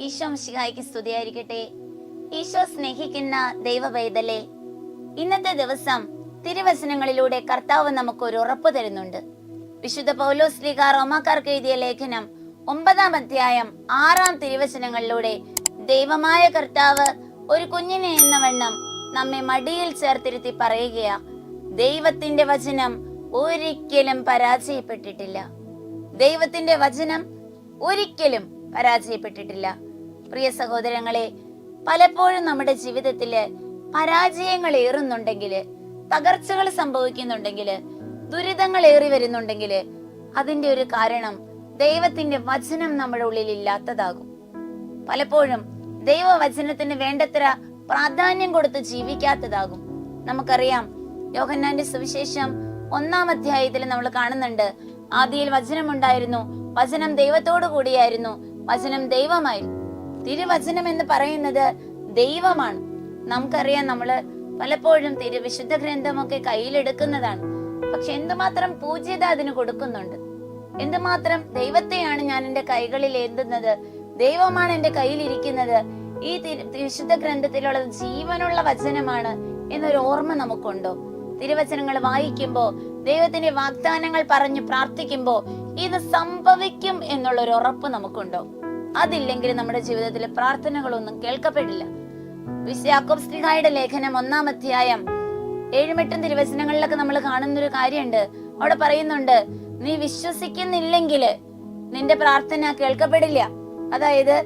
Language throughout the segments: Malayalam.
ഈശോ മിശിഹായ്ക്ക് സ്തുതിയായിരിക്കട്ടെ. ഈശോ സ്നേഹിക്കുന്ന ദൈവവൈതലേ ഇന്നത്തെ ദിവസം തിരുവചനങ്ങളിലൂടെ കർത്താവ് നമുക്ക് ഒരു ഉറപ്പ് തരുന്നുണ്ട്. വിശുദ്ധ പൗലോസ് ലീഗ റോമാക്കാർക്ക് എഴുതിയ ലേഖനം ഒമ്പതാം അധ്യായം ആറാം തിരുവചനങ്ങളിലൂടെ ദൈവമായ കർത്താവ് ഒരു കുഞ്ഞിനെ എന്ന വണ്ണം നമ്മെ മടിയിൽ ചേർത്തിരുത്തി പറയുകയാ ദൈവത്തിന്റെ വചനം ഒരിക്കലും പരാജയപ്പെട്ടിട്ടില്ല. ദൈവത്തിന്റെ വചനം ഒരിക്കലും പരാജയപ്പെട്ടിട്ടില്ല. പ്രിയ സഹോദരങ്ങളെ പലപ്പോഴും നമ്മുടെ ജീവിതത്തിൽ പരാജയങ്ങൾ ഏറുന്നുണ്ടെങ്കിൽ തകർച്ചകൾ സംഭവിക്കുന്നുണ്ടെങ്കിൽ ദുരിതങ്ങൾ ഏറി വരുന്നുണ്ടെങ്കിൽ അതിന്റെ ഒരു കാരണം ദൈവത്തിന്റെ വചനം നമ്മുടെ ഉള്ളിൽ ഇല്ലാത്തതാകും. പലപ്പോഴും ദൈവവചനത്തിന് വേണ്ടത്ര പ്രാധാന്യം കൊടുത്ത് ജീവിക്കാത്തതാകും. നമുക്കറിയാം യോഹന്നാന്റെ സുവിശേഷം ഒന്നാം അധ്യായത്തിൽ നമ്മൾ കാണുന്നുണ്ട് ആദിയിൽ വചനമുണ്ടായിരുന്നു വചനം ദൈവത്തോടു കൂടിയായിരുന്നു വചനം ദൈവമായിരുന്നു. തിരുവചനം എന്ന് പറയുന്നത് ദൈവമാണ്. നമുക്കറിയാം നമ്മൾ പലപ്പോഴും തിരുവിശുദ്ധ ഗ്രന്ഥമൊക്കെ കയ്യിലെടുക്കുന്നതാണ്. പക്ഷെ എന്തുമാത്രം പൂജ്യത അതിന് കൊടുക്കുന്നുണ്ട്? എന്തുമാത്രം ദൈവത്തെയാണ് ഞാൻ എന്റെ കൈകളിൽ ഏന്തുന്നത്? ദൈവമാണ് എന്റെ കയ്യിലിരിക്കുന്നത്? ഈ വിശുദ്ധ ഗ്രന്ഥത്തിലുള്ള ജീവനുള്ള വചനമാണ് എന്നൊരു ഓർമ്മ നമുക്കുണ്ടോ? തിരുവചനങ്ങൾ വായിക്കുമ്പോ ദൈവത്തിന്റെ വാഗ്ദാനങ്ങൾ പറഞ്ഞു പ്രാർത്ഥിക്കുമ്പോ ഇത് സംഭവിക്കും എന്നുള്ളൊരു ഉറപ്പ് നമുക്കുണ്ടോ? അതില്ലെങ്കിൽ നമ്മുടെ ജീവിതത്തിലെ പ്രാർത്ഥനകളൊന്നും കേൾക്കപ്പെടില്ല. വിശ്വാക്കോബ് സ്ത്രീകായുടെ ലേഖനം ഒന്നാം അധ്യായം ഏഴുമെട്ടും തിരുവചനങ്ങളിലൊക്കെ നമ്മൾ കാണുന്ന ഒരു കാര്യമുണ്ട്. അവിടെ പറയുന്നുണ്ട് നീ വിശ്വസിക്കുന്നില്ലെങ്കിൽ നിന്റെ പ്രാർത്ഥന കേൾക്കപ്പെടില്ല. അതായത്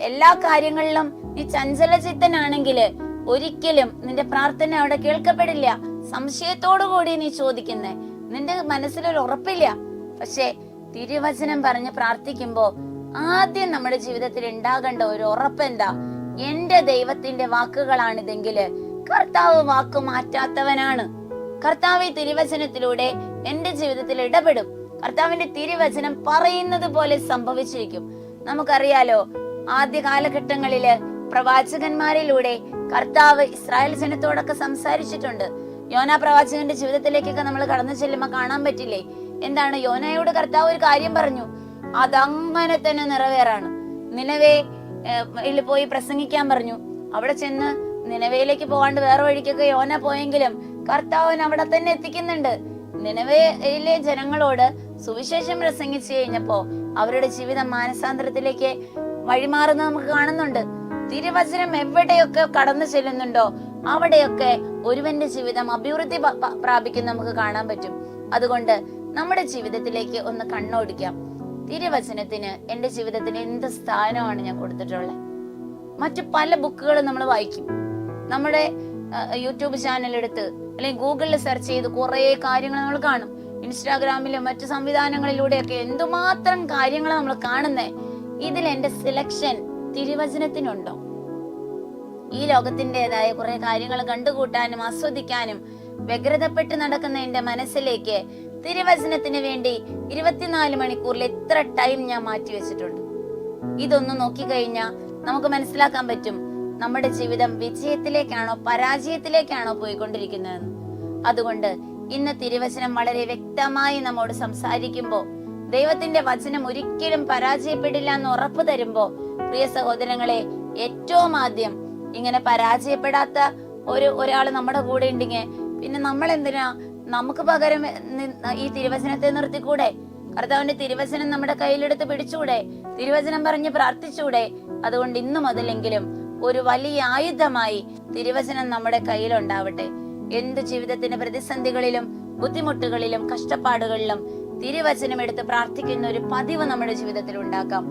എല്ലാ കാര്യങ്ങളിലും നീ ചഞ്ചല ചിത്തനാണെങ്കിൽ ഒരിക്കലും നിന്റെ പ്രാർത്ഥന അവിടെ കേൾക്കപ്പെടില്ല. സംശയത്തോടു കൂടി നീ ചോദിക്കുന്നേ. നിന്റെ മനസ്സിലൊരു ഉറപ്പില്ല. പക്ഷെ തിരുവചനം പറഞ്ഞ് പ്രാർത്ഥിക്കുമ്പോ ആദ്യം നമ്മുടെ ജീവിതത്തിൽ ഉണ്ടാകേണ്ട ഒരു ഉറപ്പ് എന്താ? എന്റെ ദൈവത്തിന്റെ വാക്കുകളാണിതെങ്കിൽ കർത്താവ് വാക്ക് മാറ്റാത്തവനാണ്. കർത്താവ് ഈ തിരുവചനത്തിലൂടെ എന്റെ ജീവിതത്തിൽ ഇടപെടും. കർത്താവിന്റെ തിരുവചനം പറയുന്നത് പോലെ സംഭവിച്ചിരിക്കും. നമുക്കറിയാലോ ആദ്യ കാലഘട്ടങ്ങളിൽ പ്രവാചകന്മാരിലൂടെ കർത്താവ് ഇസ്രായേൽ ജനത്തോടൊക്കെ സംസാരിച്ചിട്ടുണ്ട്. യോന പ്രവാചകന്റെ ജീവിതത്തിലേക്കൊക്കെ നമ്മൾ കടന്നു ചെല്ലുമ്പോ കാണാൻ പറ്റില്ലേ? എന്താണ്? യോനയോട് കർത്താവ് ഒരു കാര്യം പറഞ്ഞു. അതങ്ങനെ തന്നെ നിറവേറാണ്. നിലവേ പോയി പ്രസംഗിക്കാൻ പറഞ്ഞു. അവിടെ ചെന്ന് നിലവയിലേക്ക് പോകാണ്ട് വേറെ വഴിക്കൊക്കെ യോന പോയെങ്കിലും കർത്താവൻ അവിടെ തന്നെ എത്തിക്കുന്നുണ്ട്. നിലവയിലെ ജനങ്ങളോട് സുവിശേഷം പ്രസംഗിച്ചു കഴിഞ്ഞപ്പോ അവരുടെ ജീവിതം മാനസാന്തരത്തിലേക്ക് വഴിമാറുന്നത് നമുക്ക് കാണുന്നുണ്ട്. തിരുവചനം എവിടെയൊക്കെ കടന്നു ചെല്ലുന്നുണ്ടോ അവിടെയൊക്കെ ഒരുവന്റെ ജീവിതം അഭിവൃദ്ധി പ്രാപിക്കുന്ന നമുക്ക് കാണാൻ പറ്റും. അതുകൊണ്ട് നമ്മുടെ ജീവിതത്തിലേക്ക് ഒന്ന് കണ്ണോടിക്കാം. തിരുവചനത്തിന് എന്റെ ജീവിതത്തിന് എന്ത് സ്ഥാനമാണ് ഞാൻ കൊടുത്തിട്ടുള്ളത്? മറ്റു പല ബുക്കുകളും നമ്മൾ വായിക്കും. നമ്മുടെ യൂട്യൂബ് ചാനൽ എടുത്ത് അല്ലെങ്കിൽ ഗൂഗിളിൽ സെർച്ച് ചെയ്ത് കുറേ കാര്യങ്ങൾ നമ്മൾ കാണും. ഇൻസ്റ്റാഗ്രാമിലും മറ്റു സംവിധാനങ്ങളിലൂടെയൊക്കെ എന്തുമാത്രം കാര്യങ്ങൾ നമ്മൾ കാണുന്നേ ഇതിൽ എന്റെ സിലക്ഷൻ തിരുവചനത്തിനുണ്ടോ? ഈ ലോകത്തിന്റെതായ കുറെ കാര്യങ്ങൾ കണ്ടുകൂട്ടാനും ആസ്വദിക്കാനും വ്യഗ്രതപ്പെട്ട് നടക്കുന്ന എന്റെ മനസ്സിലേക്ക് തിരുവചനത്തിന് വേണ്ടി ഇരുപത്തിനാല് മണിക്കൂറിൽ എത്ര ടൈം ഞാൻ മാറ്റി വെച്ചിട്ടുണ്ട്? ഇതൊന്ന് നോക്കിക്കഴിഞ്ഞാൽ നമുക്ക് മനസ്സിലാക്കാൻ പറ്റും നമ്മുടെ ജീവിതം വിജയത്തിലേക്കാണോ പരാജയത്തിലേക്കാണോ പോയിക്കൊണ്ടിരിക്കുന്നതെന്ന്. അതുകൊണ്ട് ഇന്ന് തിരുവചനം വളരെ വ്യക്തമായി നമ്മോട് സംസാരിക്കുമ്പോൾ ദൈവത്തിന്റെ വചനം ഒരിക്കലും പരാജയപ്പെടില്ല എന്ന് ഉറപ്പ് തരുമ്പോ പ്രിയ സഹോദരങ്ങളെ ഏറ്റവും ആദ്യം ഇങ്ങനെ പരാജയപ്പെടാത്ത ഒരു ഒരാൾ നമ്മുടെ കൂടെ ഉണ്ടെങ്കിൽ പിന്നെ നമ്മൾ എന്തിനാ നമുക്ക് പകരം ഈ തിരുവചനത്തെ നിർത്തിക്കൂടെ? കർത്താവിന്റെ തിരുവചനം നമ്മുടെ കയ്യിലെടുത്ത് പിടിച്ചൂടെ? തിരുവചനം പറഞ്ഞ് പ്രാർത്ഥിച്ചൂടെ? അതുകൊണ്ട് ഇന്നു മുതലെങ്കിലും ഒരു വലിയ ആയുധമായി തിരുവചനം നമ്മുടെ കയ്യിലുണ്ടാവട്ടെ. എന്ത് ജീവിതത്തിന്റെ പ്രതിസന്ധികളിലും ബുദ്ധിമുട്ടുകളിലും കഷ്ടപ്പാടുകളിലും തിരുവചനം എടുത്ത് പ്രാർത്ഥിക്കുന്ന ഒരു പതിവ് നമ്മുടെ ജീവിതത്തിൽ ഉണ്ടാക്കാം.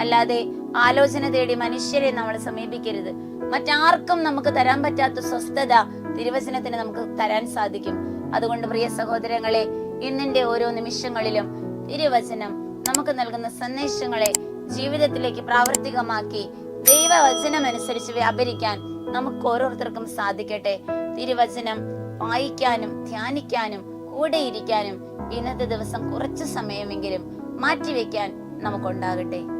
അല്ലാതെ ആലോചന തേടി മനുഷ്യരെ നമ്മൾ സമീപിക്കരുത്. മറ്റാർക്കും നമുക്ക് തരാൻ പറ്റാത്ത സ്വസ്ഥത തിരുവചനത്തിന് നമുക്ക് തരാൻ സാധിക്കും. അതുകൊണ്ട് പ്രിയ സഹോദരങ്ങളെ ഇന്നിന്റെ ഓരോ നിമിഷങ്ങളിലും തിരുവചനം നമുക്ക് നൽകുന്ന സന്ദേശങ്ങളെ ജീവിതത്തിലേക്ക് പ്രാവർത്തികമാക്കി ദൈവവചനം അനുസരിച്ച് വ്യാപരിക്കാൻ നമുക്ക് ഓരോരുത്തർക്കും സാധിക്കട്ടെ. തിരുവചനം വായിക്കാനും ധ്യാനിക്കാനും കൂടെയിരിക്കാനും ഇന്നത്തെ ദിവസം കുറച്ച് സമയമെങ്കിലും മാറ്റിവെക്കാൻ നമുക്കുണ്ടാകട്ടെ.